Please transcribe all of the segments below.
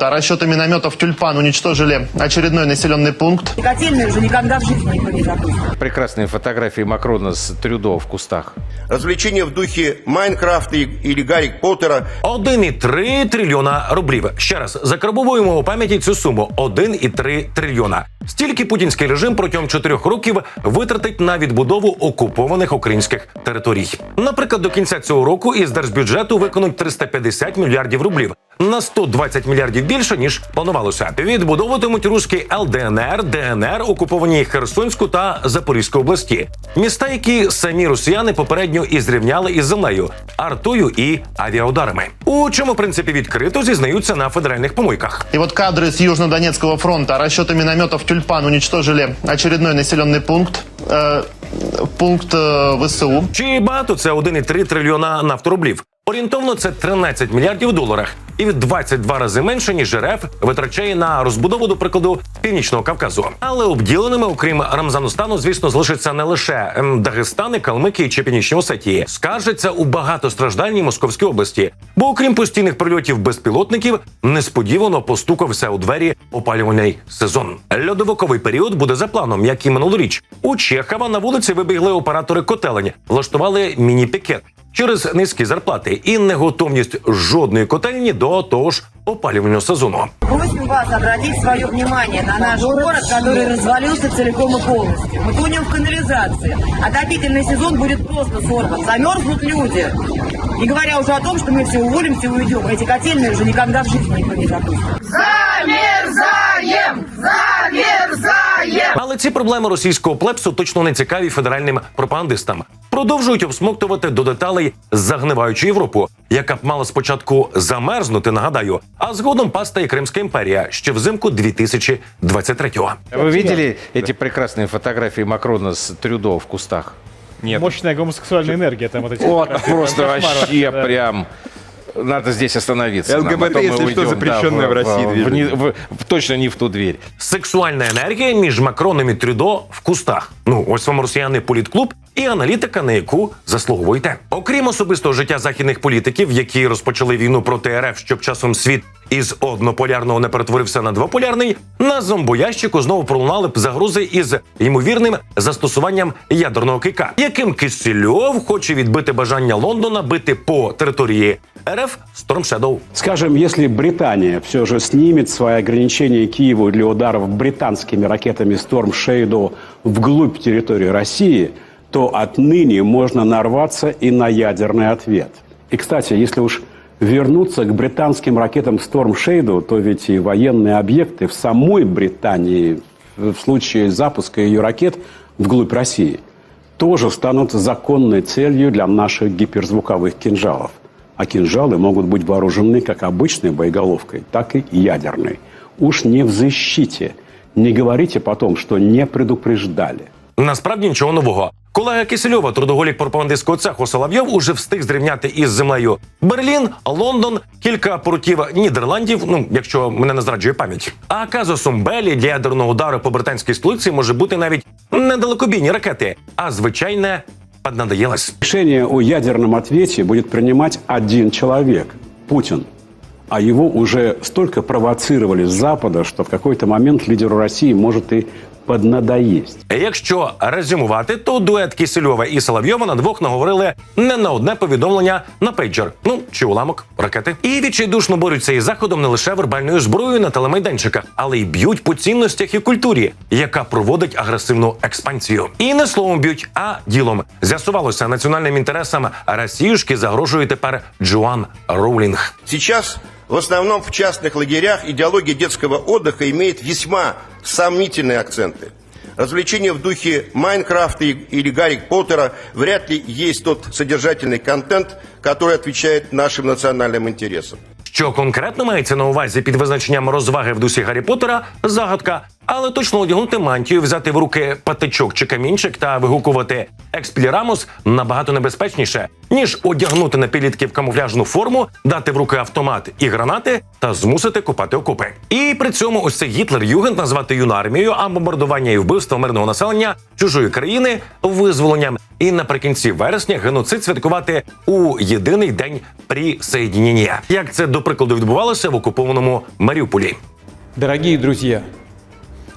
А расчеты минометов «Тюльпан» уничтожили очередной населенный пункт. Котельную уже никогда в жизни никто не запустит. Прекрасные фотографии Макрона с Трюдо в кустах. Развлечения в духе Майнкрафта и- или Гарри Поттера 1,3 трильйона рублів. Ще раз закарбовуємо у пам'яті цю суму 1,3 трильйона. Стільки путінський режим протягом чотирьох років витратить на відбудову окупованих українських територій. Наприклад, до кінця цього року із держбюджету виконуть 350 мільярдів рублів. На 120 мільярдів більше ніж планувалося. Відбудовуватимуть руські ЛДНР, ДНР, окуповані Херсонську та Запорізьку області. Міста, які самі росіяни попередньо і зрівняли із землею, артою і авіаударами. У чому принципі відкрито зізнаються на федеральних помойках. И вот кадры с Южнодонецкого фронта. Расчеты минометов «Тюльпан» уничтожили очередной населенный пункт. э, пункт э, ВСУ. Чи багато це 1,3 трильйона нафторублів? Орієнтовно це 13 мільярдів доларів і в 22 рази менше ніж РФ витрачає на розбудову, до прикладу, північного Кавказу. Але обділеними, окрім Рамзаностану, звісно, залишиться не лише ем, Дагестани, Калмики чи Північні Осетії. Скаржиться у багатостраждальній Московській області. Бо окрім постійних прильотів безпілотників, несподівано постукався у двері опалювальний сезон. Льодовиковий період буде за планом, як і минулоріч. У Чехова на вулиці вибігли оператори котелень, влаштували міні-пікет через низькі зарплати і неготовність жодної котельні до того ж опалювального сезону. Просим вас обратить свое внимание на наш город, который развалился целиком и полностью. Мы тонем в канализации. Отопительный сезон будет просто сорван. Замерзнут люди. Не говоря уже о том, что мы все уволимся и уйдем. Эти котельные уже никогда в жизни никто не запустит. Але ці проблеми російського плепсу точно не цікаві федеральним пропагандистам. Продовжують обсмоктувати до деталей загниваючу Європу, яка б мала спочатку замерзнути, нагадаю, а згодом паста і Кримська імперія ще взимку 2023-го. Вы видели эти прекрасные фотографии Макрона с Трюдо в кустах? Нет. Мощная гомосексуальная энергия там вот эти. Вот фотографии. просто Прям кошмар вообще да. прям... Надо здесь остановиться. ЛГБТ, а то если что, запрещенное да, в России в- движение. в- в- Точно не в ту дверь. Сексуальна енергія між Макроном і Трюдо в кустах. Ну ось вам росіяни політклуб і аналітика, на яку заслуговуєте. Окрім особистого життя західних політиків, які розпочали війну проти РФ, щоб часом світ із однополярного не перетворився на двополярний. На зомбоящику знову пролунали б загрози із ймовірним застосуванням ядерного кика, яким Кисельов хоче відбити бажання Лондона бити по території РФ Shadow. Скажем, если Британия все же снимет свои ограничения Киеву для ударов британскими ракетами Storm Shadow вглубь территории России, то отныне можно нарваться и на ядерный ответ. И, кстати, если уж вернуться к британским ракетам Storm Shadow, то ведь и военные объекты в самой Британии в случае запуска ее ракет вглубь России тоже станут законной целью для наших гиперзвуковых кинжалов. А кинжалы могут быть вооружены как обычной боеголовкой, так и ядерной. Уж не в защите. Не говорите потом, что не предупреждали. Насправді нічого нового. Колега Кисельова, трудоголік пропагандистського цеху Соловйов, уже встиг зрівняти із землею Берлін, Лондон, кілька портів Нідерландів. Ну, якщо мене не зраджує пам'ять. А казусом Белі для ядерного удару по британській столиці може бути навіть не далекобійні ракети, а звичайне поднадоелось. Решение о ядерном ответе будет принимать один человек – Путин. А его уже столько провоцировали с Запада, что в какой-то момент лидеру России может и поднадоесть. Якщо резюмувати, то дует Кисельова і Соловйова на двох наговорили не на одне повідомлення на пейджер, ну чи уламок ракети. І відчайдушно борються із заходом не лише вербальною зброєю на телемайданчиках, але й б'ють по цінностях і культурі, яка проводить агресивну експансію. І не словом б'ють, а ділом з'ясувалося національним інтересам Росіюшки загрожує тепер Джоан Роулінг. Сейчас в основном в частных лагерях идеология детского отдыха имеет весьма сомнительные акценты. Развлечения в духе Майнкрафта или Гарри Поттера вряд ли есть тот содержательный контент, который отвечает нашим национальным интересам. Що конкретно мається на увазі під визначенням розваги в дусі Гаррі Поттера? Загадка. Але точно одягнути мантію, взяти в руки патичок чи камінчик та вигукувати експілірамус набагато небезпечніше, ніж одягнути на підлітків камуфляжну форму, дати в руки автомат і гранати та змусити купати окопи. І при цьому ось цей Гітлер Югент назвати юну армію, а бомбардування і вбивство мирного населення чужої країни визволенням. І наприкінці вересня геноцид святкувати у єдиний день присоединення. Як це до прикладу відбувалося в окупованому Маріуполі. Дорогие друзья,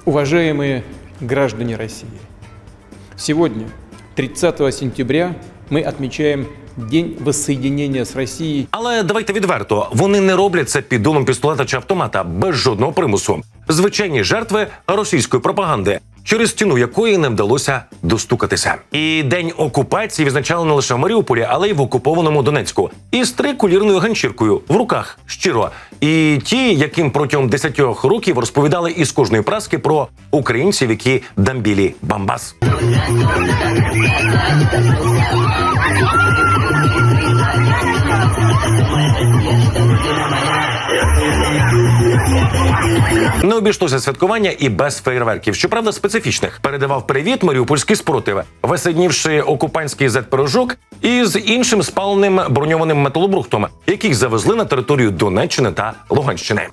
уважаемые граждане России, сегодня, 30 сентября, мы отмечаем День воссоединения с Россией Але давайте відверто, вони не роблять це під дулом пістолета чи автомата без жодного примусу. Звичайні жертви російської пропаганди, через стіну якої не вдалося достукатися. І день окупації відзначали не лише в Маріуполі, але й в окупованому Донецьку. І з трикулірною ганчіркою в руках щиро. І ті, яким протягом 10 років розповідали із кожної праски про українців, які дамбілі Бамбас. Не обійшлося святкування і без фейерверків, щоправда, специфічних. Передавав привіт маріупольський спротив, висаднівши окупантський зет-пирожок із іншим спаленим броньованим металобрухтом, яких завезли на територію Донеччини та Луганщини.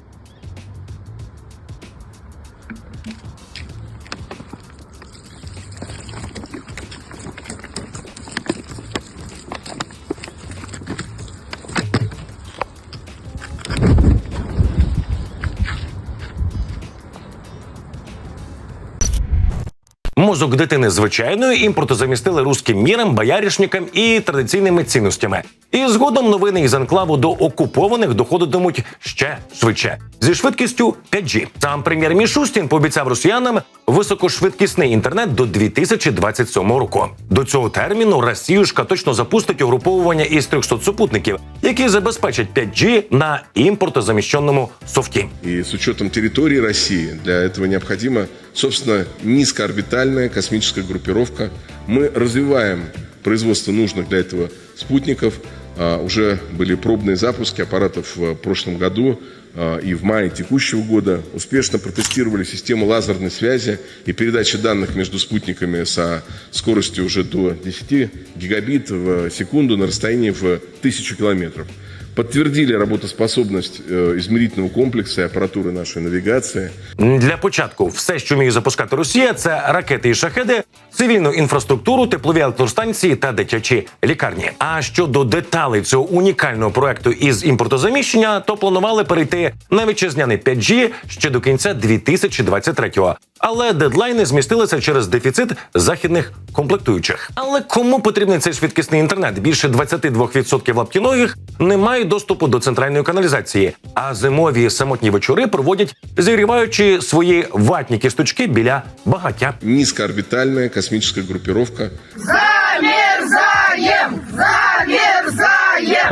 Мозок дитини звичайною імпорту замістили руським міром, бояришникам і традиційними цінностями. І згодом новини із анклаву до окупованих доходитимуть ще швидше зі швидкістю 5G. Сам прем'єр Мішустін пообіцяв росіянам високошвидкісний інтернет до 2027 року. До цього терміну Росіюшка точно запустить угруповування із 300 супутників, які забезпечать 5G на імпортозаміщеному софті. И с учетом территории России для этого необходима, собственно, низкоорбитальная космическая группировка. Мы развиваем производство нужных для этого спутников. А, Уже были пробные запуски аппаратов в прошлом году а, и в мае текущего года. Успешно протестировали систему лазерной связи и передачи данных между спутниками со скоростью уже до 10 гигабит в секунду на расстоянии в 1000 километров. Подтвердили работоспособность э, измерительного комплекса и аппаратуры нашей навигации. Для початку все, що вміє запускати Росія, це ракети і шахеди, цивільну інфраструктуру, теплові електростанції та дитячі лікарні. А щодо деталей цього унікального проекту із імпортозаміщення, то планували перейти на вітчизняний 5G ще до кінця 2023-го. Але дедлайни змістилися через дефіцит західних комплектуючих. Але кому потрібний цей швидкісний інтернет? Більше 22% лаптіногих не мають доступу до центральної каналізації, а зимові самотні вечори проводять зігріваючи свої ватні кісточки біля багаття. Низкоорбитальная космическая группировка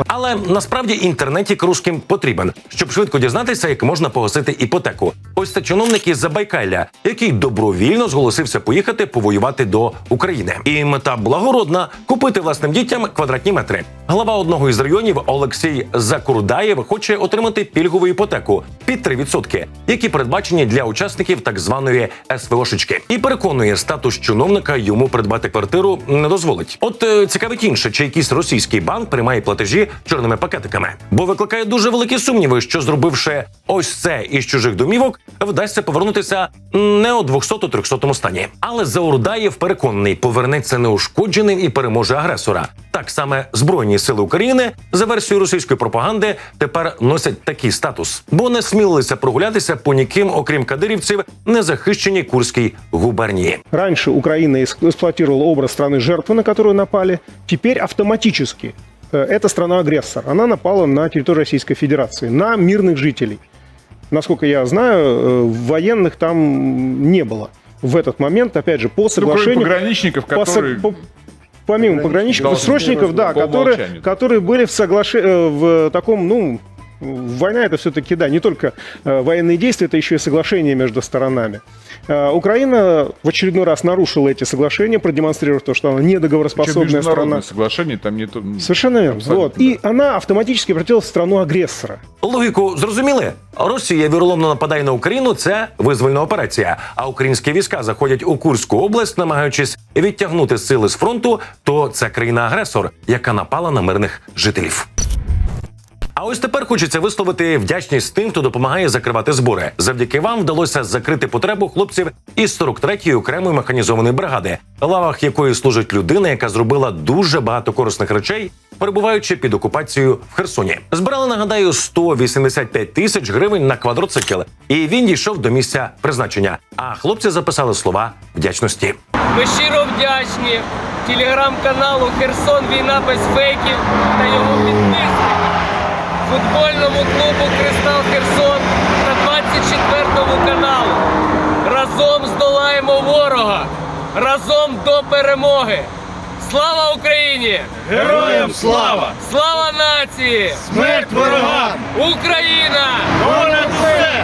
Але насправді інтернет як русським потрібен, щоб швидко дізнатися, як можна погасити іпотеку. Ось це чиновник із Забайкалля, який добровільно зголосився поїхати повоювати до України. І мета благородна купити власним дітям квадратні метри. Глава одного із районів Олексій Закурдаєв хоче отримати пільгову іпотеку під 3%, які передбачені для учасників так званої СВОшечки. І переконує, статус чиновника йому придбати квартиру не дозволить. От е, цікавить інше, чи якийсь російський банк приймає платежі чорними пакетиками, бо викликає дуже великі сумніви, що зробивши ось це із чужих домівок, вдасться повернутися не у 200-300 стані. Але Заурдаєв переконаний, повернеться неушкодженим і переможе агресора. Так саме збройні сили України за версією російської пропаганди тепер носять такий статус, бо не смілилися прогулятися по ніким, окрім кадирівців, незахищеній Курській губернії. Раньше Украина эс- эксплуатировала образ страны жертвы, на которую напали. Теперь автоматически э, эта страна-агрессор. Она напала на территорию Российской Федерации, на мирных жителей. Насколько я знаю, э, военных там не было в этот момент, опять же, по соглашению... пограничников, по со- которые- по- Помимо пограничников, срочников, да, которые, которые были в, соглаши... э, в таком, ну, война это все-таки, да, не только э, военные действия, это еще и соглашения между сторонами. Э, Украина в очередной раз нарушила эти соглашения, продемонстрировав то, что она недоговороспособная страна. соглашение, там не то... Совершенно верно. Абсолютно, Вот. И она автоматически превратилась в страну агрессора. Логіку зрозуміли? Росія віроломно нападає на Україну. Це визвольна операція. А українські війська заходять у Курську область, намагаючись відтягнути сили з фронту. То це країна-агресор, яка напала на мирних жителів. А ось тепер хочеться висловити вдячність тим, хто допомагає закривати збори. Завдяки вам вдалося закрити потребу хлопців із 43-ї окремої механізованої бригади, лавах якої служить людина, яка зробила дуже багато корисних речей, перебуваючи під окупацією в Херсоні. Збирали, нагадаю, 185 тисяч гривень на квадроцикл, і він дійшов до місця призначення. А хлопці записали слова вдячності. Ми щиро вдячні телеграм-каналу Херсон Війна без фейків та його підписників, футбольному клубу Кристал Херсон та 24 каналу. Разом здолаємо ворога! Разом до перемоги! Слава Україні! Героям слава! Слава нації! Смерть ворогам! Україна! Понад все!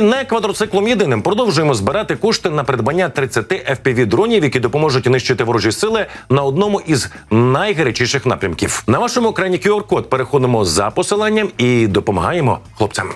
Не квадроциклом єдиним продовжуємо збирати кошти на придбання 30 fpv дронів, які допоможуть нищити ворожі сили на одному із найгарячіших напрямків. На вашому екрані QR-код переходимо за посиланням і допомагаємо хлопцям.